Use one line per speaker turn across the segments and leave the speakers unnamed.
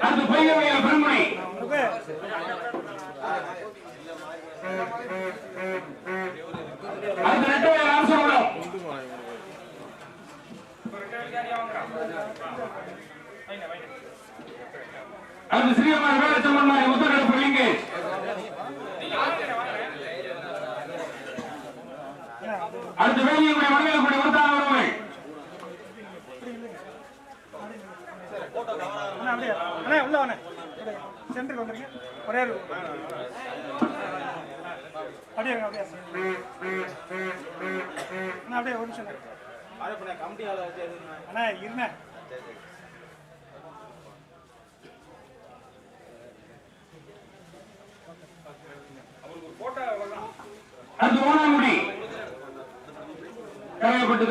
அடுத்து பையவையில் பெருமுறை அடுத்து ரெட்டையில் அரசகுடம் அடுத்து ஸ்ரீகுமார் வேலச்சம்மன் மாறி உத்தரவு லிங்கேஷ் அடுத்த வேலியங்குடி மனதில் கூட உறவுகள்
அண்ணா அப்படியே அண்ணா உள்ள வாண்ணே சென்டருக்கு வந்துருங்க ஒரே ஒரு அப்படியே அப்படியே. அண்ணா அப்படியே ஒரு நிமிஷம். இருங்க. அண்ணா இருண்ணே
அடுத்து ஓனாமுடி. கரையப்பட்டு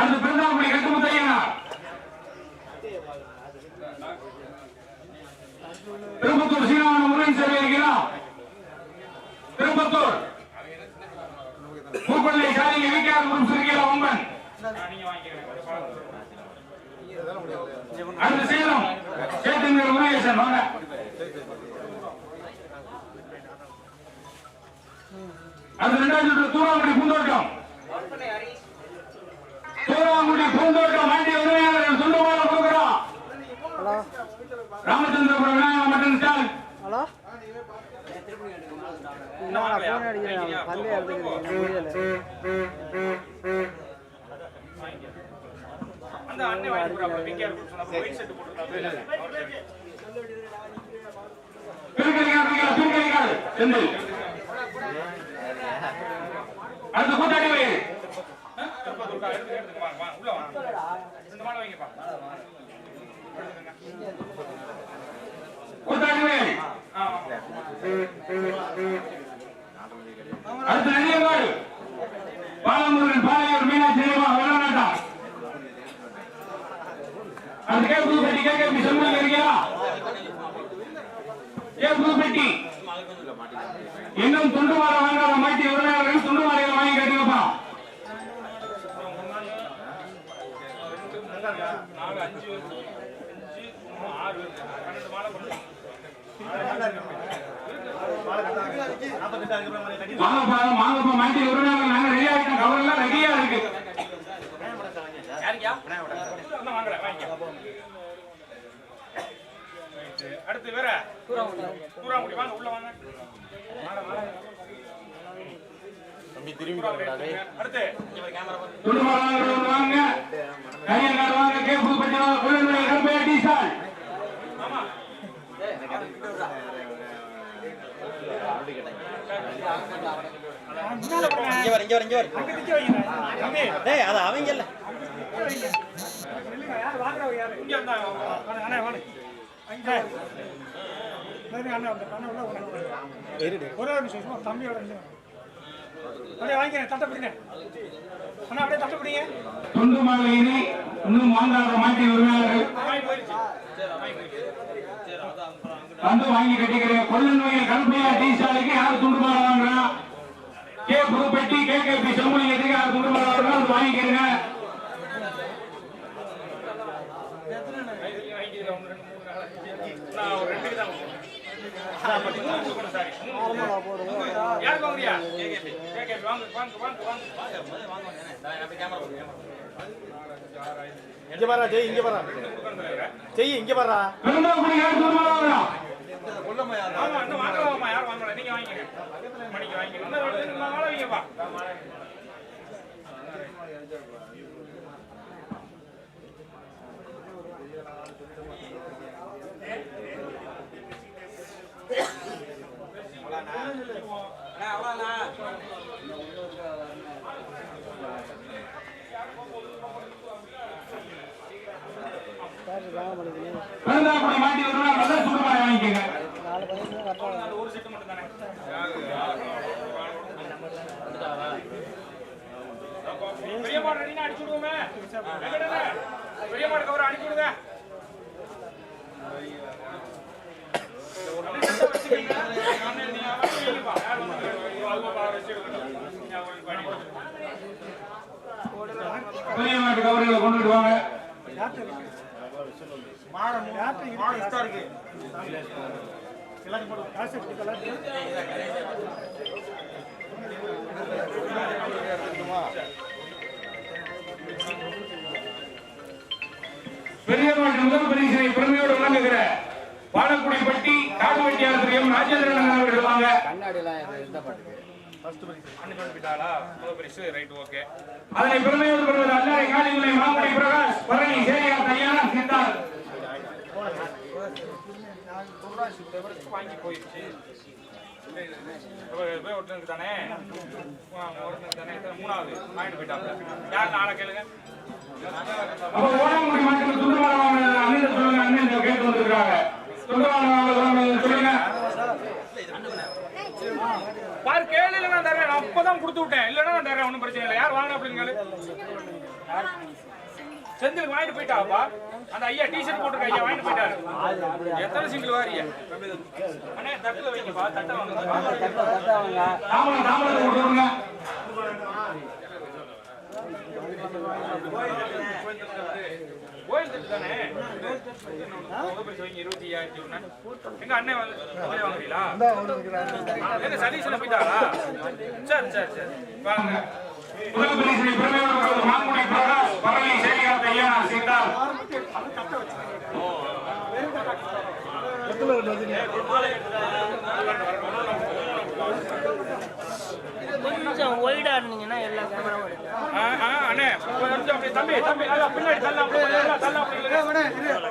அந்த பிறந்தாமணி கட்டு முத்தையா திருப்பத்தூர் சீனாவன முருகன் சேவை இருக்கிறோம் திருப்பத்தூர். பூப்பள்ளி சாலிங்க விக்கார் குரூப் இருக்கிற ஒம்பன். அடுத்து சேலம் சேத்துங்கிற முருகேசன் வாங்க அது ரெண்டாவது சுற்று தூராங்குடி பூந்தோட்டம். தூராங்குடி பூந்தோட்டம் வண்டி உரிமையாளர்கள் சொந்தமாக கொடுக்கிறோம் Ramachandrapuram Vinayagar mutton stall
hello. பந்தய எடுத்துக்கிறேன் முடியல
திருக்கலிகால் திருக்கலிகால் செந்தில் அந்த கூட்டாடி வை கூட்டாளி வயல் அடுத்து நெல்லியங்காடு பாலமுருகன் பாலையூர் மீனாட்சி தேவா வளநாட்டா கே புதுப்பட்டி கே கே செம்மொழி இருக்கிறா கே புதுப்பட்டி இன்னும் தொண்டு மாலை வாங்காத மாட்டி வாங்கப்பா வாங்கப்பா மாட்டி உரிமையாளர்கள் நாங்க ரெடி ஆகிட்டோம் கவர் எல்லாம் ரெடியா இருக்கு.
அடுத்து வேற. தூராங்குடி வாங்க உள்ள வாங்க.
வாங்குறவங்க வாங்க கையங்காடு வாங்க. கே புதுப்பட்டி வாங்க குழந்தை கருப்பையா டீ ஸ்டால்
முன்னால போங்க
இங்க வர இங்க வர இங்க வர டேய் அது அவங்க இல்ல.
ஒரே நிமிஷம் தம்பியோட. அப்படியே வாங்கிக்கிறேன் தட்டை பிடிங்க. அண்ணா அப்படியே தட்டை பிடிங்க.
துண்டு மாலையினை இன்னும் வாங்காத மாட்டி உரிமையாளர்கள் வந்து வாங்கி கட்டிக்கிறேன். கொள்ளன் நோயில் கருப்பையா டீ ஸ்டாலுக்கு யார் துண்டு மாலை வாங்குறா? K Pudupatti K K P செம்மொழியத்துக்கு யார் துண்டு மாலை வாங்குறா அது வாங்கிக்கிறேங்க
இங்க வர ஜெய் இங்க வர ஜெய் இங்க வர
பெருந்தாக்குடி யார்
ஆமா இன்னும் வாங்கலாமா யார் வாங்கல நீங்க வாங்கிக்கங்க மணிக்கு வாங்கிக்கங்க இன்னும் ரெண்டு மூணு வைங்கப்பா
விருந்தாக்குடி மாட்டி ஒரு வருவா நல்ல சுடுமாடை வாங்கிக்கோங்க
ஒரு செட்டு மட்டும் தானே பெரிய மாடு ரெடினா அடிச்சு விடுவோமே பெரிய மாடு கவரை அனுப்பி விடுங்க
பெரிய மாட்டு கவர்களை கொண்டுட்டு வாங்க. பெரிய மாட்டு முதல் பரிசனை பெருமையோடு வழங்குகிற பாலக்குடி பட்டி காடு வெட்டியாளர் திரு எம் ராஜேந்திரன் அவர்கள் வாங்க
அனுப்பி விட்டாளா? முதல் பரிசு. ரைட் ஓகே
அதனை பெருமையோடு பெறுவது அல்லாரை காலிமுனை மாங்குடி பிரகாஷ் பரணி சேரியா தையானா சித்தார்
வாங்கி போயிடுச்சு போய் ஒருத்தனுக்கு தானே ஒருத்தனுக்கு தானே மூணாவது வாங்கிட்டு போயிட்டாப்ல யார் நாளை கேளுங்க
சொல்லுங்க
பாரு கேளு இல்ல நான் தரேன் அப்பதான் கொடுத்து விட்டேன். இல்லன்னா நான் தரேன் ஒன்றும் பிரச்சனை இல்லை. யார் வாங்கின அப்படின்னு கேளு செந்தில் வாங்கிட்டு போயிட்டாப்பா. அந்த ஐயா டிஷர்ட் போட்டிருக்க ஐயா வாங்கிட்டு போயிட்டாரு. எத்தனை சிங்கிள் வாரிய அண்ணே தட்டுல வைங்கப்பா தட்டை வாங்க கோயில் தட்டு தானே? இருபத்தி ஐயாயிரத்தி எங்க அண்ணன் வந்து வாங்குறீங்களா? எங்க சதீஷன் போயிட்டாரா? சரி சரி சரி. வாங்க.
முதல் மாங்குடி பிரகாஷ் பரணி சேரியா தையானா சித்தார்
கொஞ்சம் ஒய்டா இருந்தீங்கன்னா எல்லா கேமராவும்
அப்படி இல்லைன்னா.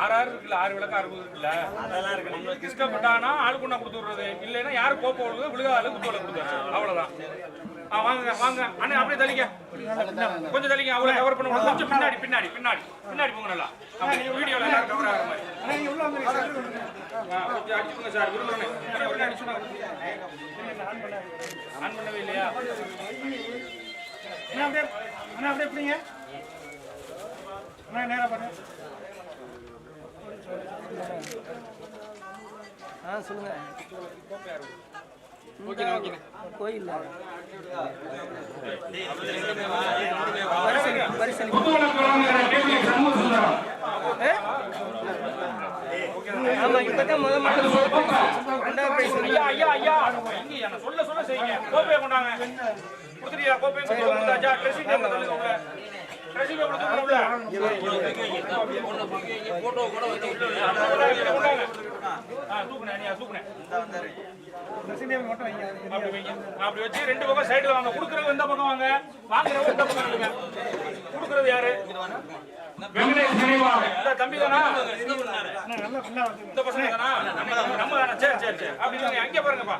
ஆறு ஆறு இருக்குல்ல ஆறு விளக்கு அறுபது இருக்குல்ல? அதெல்லாம் இருக்கு. இஷ்டப்பட்டானா ஆள் கொண்டா கொடுத்து விடுறது? இல்லைன்னா யாரு கோப்பை விடுறது விழுகாத குத்தோல கொடுத்துரு அவ்வளவுதான். ஆ வாங்க வாங்க. அண்ணே அப்படியே தள்ளிக்க. கொஞ்சம் தள்ளிக்க அவ்வளவு கவர் பண்ண. கொஞ்சம் பின்னாடி பின்னாடி பின்னாடி பின்னாடி போங்க நல்லா. வீடியோல எல்லாரும் கவர் ஆகிற மாதிரி. கொஞ்சம் அடிச்சுக்கோங்க சார். ஆன் பண்ணவே இல்லையா?
அண்ணா, அப்படியே அண்ணா, அப்படியே பிடிங்க. அண்ணா, நேரா பாருங்க.
ஆ சொல்லுங்க. கோயில் ஆமா இப்பதான் முத மட்டும் ரெண்டாவது பிரைஸ்
ஐயா ஐயா ஐயா. இங்க நான் சொல்ல சொல்ல செய்யுங்க. கோப்பையை கொண்டாங்க. கொடுத்துட்டியா? கோப்பையை கொண்டு கொடுத்தாச்சா ட்ரெஸ்ஸிங் டேபிள் தள்ளுங்க அப்படி வைங்க அப்படி வச்சு ரெண்டு பக்கம் சைடுல வாங்க. குடுக்குறவங்க இந்த பக்கம் வாங்க. வாங்குறவங்க இந்த பக்கம் நில்லுங்க யாரு?
வெங்கடேஷ். நினைவாக
இந்த தம்பி தானா இந்த பசங்க தானா நம்ம சரி சரி சரி. அப்படி அங்கே பாருங்கப்பா.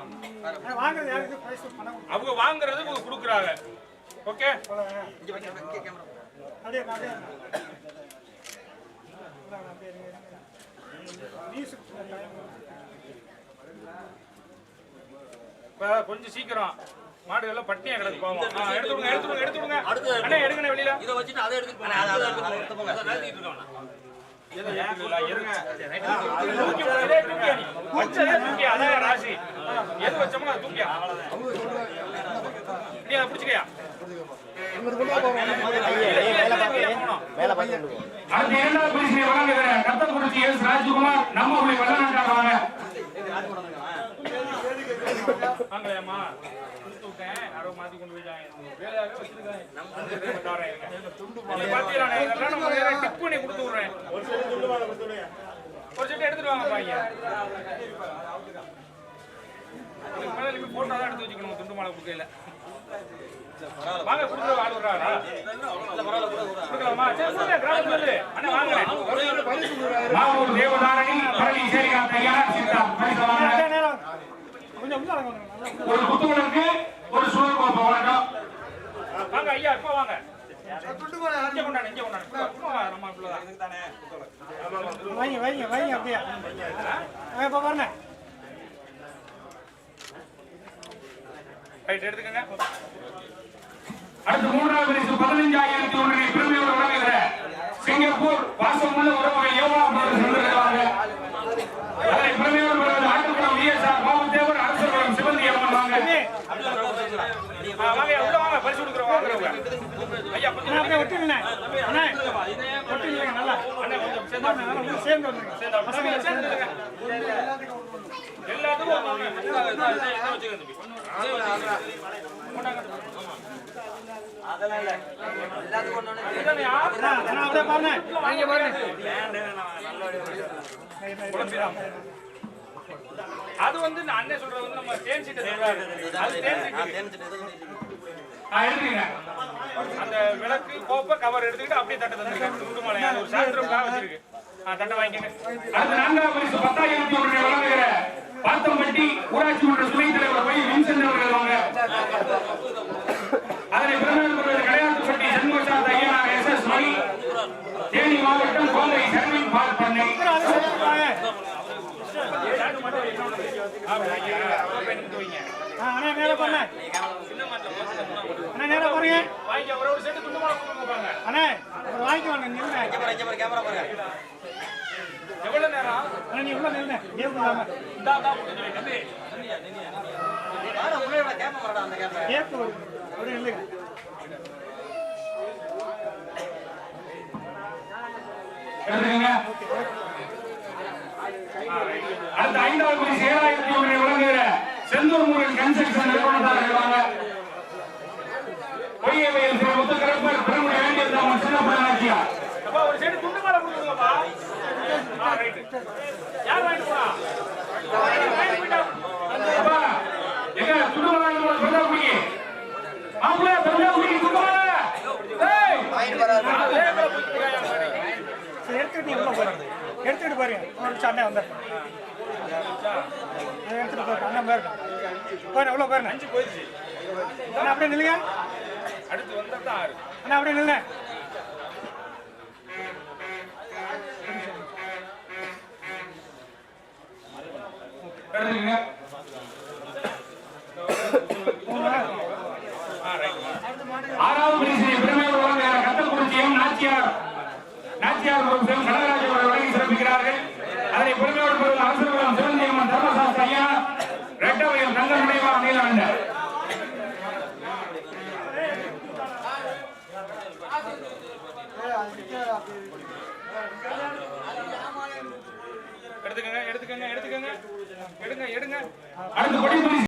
வாங்குறது
அவங்க வாங்குறது கொடுக்குறாங்க. ஓகே?
அப்படியே, அப்படியே.
இப்ப கொஞ்சம் சீக்கிரம் மாடு எல்லாம் பட்டினியா கிடக்கு பாவம் எடுத்து விடுங்க எடுத்து விடுங்க எடுத்து விடுங்க அண்ணே எடுங்கண்ணே வெளியில
இதை வச்சுட்டு அதை எடுத்துட்டு போங்க அதை எடுத்துட்டு போங்க அதை நிறுத்திட்டு இருக்கோம்
இல்ல, இருங்க. தூக்கி விடு, இதே தூக்கியா நீ? வச்சதே தூக்கியா, அதான் ராசி. எது வச்சோமோ அதை தூக்கியா. அதை பிடிச்சுக்கயா. இல்ல, இல்ல, இல்ல, இல்ல, போகணும்.
இரண்டாவது வழங்குகிற கத்தக்குறிச்சி எஸ் ராஜ்குமார் நம்ம உள்ள வாங்க
பண்ணி கொடுத்து எடுத்துட்டு வாங்க பையன் இதுக்கு எடுத்து வச்சுக்கணும் துண்டு மாலை கொடுக்கல வாங்க கொடுக்குற ஆள் வர்றாரா கொடுக்கலாமா? சரி கொடுங்க கிராமத்துல இருந்து. அண்ணா வாங்க.
மாவூர் தேவதாரணி பரிசு வாங்க
நேரம், நேரம். கொஞ்சம்.
ஒரு குத்துவிளக்கு ஒரு சுழல் கோப்பை வணக்கம்
வாங்க ஐயா இப்ப வாங்க.
வைங்க வைங்க. வைங்க அப்படியே. இப்ப பாருங்க
ரைட் எடுத்துக்கங்க.
அடுத்து மூன்றாவது பரிசு பதினைஞ்சாயிரத்தி ஒன்றை பெருமையோடு வழங்குகிற சிங்கப்பூர் வாசமுள்ள உறவுகள் யோகா அவர்கள் சென்றிருக்கிறாங்க அதனை பெருமையோடு வருவது ஆட்டுக்குளம் விஎஸ்ஆர் பாபுதேவர் அரசகுளம் சிவந்தி அம்மன் வாங்க
சேர்ந்து வாங்க உள்ள வாங்க பரிசு கொடுக்குறோம் வாங்குறவங்க ஐயா கொஞ்சம்
அண்ணா, அப்படியே ஒட்டிடுங்க அண்ணா ஒட்டிடுங்க நல்லா
அண்ணா கொஞ்சம் சேர்ந்து
நல்லா உள்ள சேர்ந்து வந்துருங்க
சேர்ந்து பசங்க சேர்ந்துருங்க எல்லாத்துக்கும் வாங்க
அண்ணா, அண்ணா, அப்படியே பாருங்க வாங்க பாருங்க
அது வந்து அண்ணன் சொல்றது வந்து நம்ம தேன் சீட்டை சொல்றாரு அது தேன் சீட்டு அந்த விளக்கு கோப்பை கவர் எடுத்துக்கிட்டு அப்படியே தட்டை தந்துருக்கேன் துண்டு ஒரு சாயந்தரம் வச்சிருக்கு தட்டை வாங்கிக்கங்க
பரிசு வழங்குகிற பாத்தம்பட்டி ஊராட்சி மன்ற துணைத் தலைவர் போய் வின்சென்ட் அவர்கள் வாங்க அதனை பெருமையோடு கிடையாது கடையாத்துப்பட்டி சண்முகசாத் ஐயனார் எஸ் எஸ் மணி தேனி மாவட்டம் கோவை சர்வின் பால் பண்ணை.
மேல பண்ண அப்புறம் போய் நிமித்து வைங்க.
அண்ணா நேரா பாருங்க அண்ணா நேரா பாருங்க
வாங்கி ஒரு ஒரு செட்டு துண்டு மாலை கொடுங்க பாருங்க
அண்ணா அப்புறம் வாங்கிக்குவாங்க நில்லுங்க
எவ்வளவு நேரம்
அண்ணா நீ உள்ள நில்லுங்க ஏன் இல்லாம
இந்தா தான் முடிஞ்சு வை, தம்பி
ஏத்து வருது அப்படியே நில்லுங்க
எடுத்துக்கங்க அடுத்த ஐந்தாவது பரிசு ஏழாயிரத்தி ஒன்றை வழங்குகிற செந்தூர் முருகன் கன்ஸ்ட்ரக்ஷன் நிறுவனத்தார்கள் வாங்க பொய்யவையில் திரு முத்துக்கரப்பர் பெருமுடி வேண்டியிருந்தாமன் சின்ன பையனாச்சியா
அப்பா ஒரு செட்டு துண்டு மாலை கொடுத்துருங்கப்பா யார் வாங்கிட்டு போனா?
எங்க குடிக்கு மாப்பிள்ள சொல்ல குடிக்கு
எடுத்துக்கிட்டு பாருங்க. ஒரு அண்ணன் வந்தார் எடுத்துட்டு போயிரு அண்ணன் பாருங்க பாருங்க உள்ள பாருங்க
அஞ்சு போயிடுச்சு
அண்ணா அப்படியே நில்லுங்க
அடுத்து தான் ஆறு
அண்ணா அப்படியே நில்லுங்க
ஆறாவது பரிசு பெருமையோடு நாச்சியார் நாச்சியார் கடகராஜ்
எடுத்துக்கங்க எடுத்துக்கங்க எடுத்துக்கங்க எடுங்க எடுங்க.
அடுத்த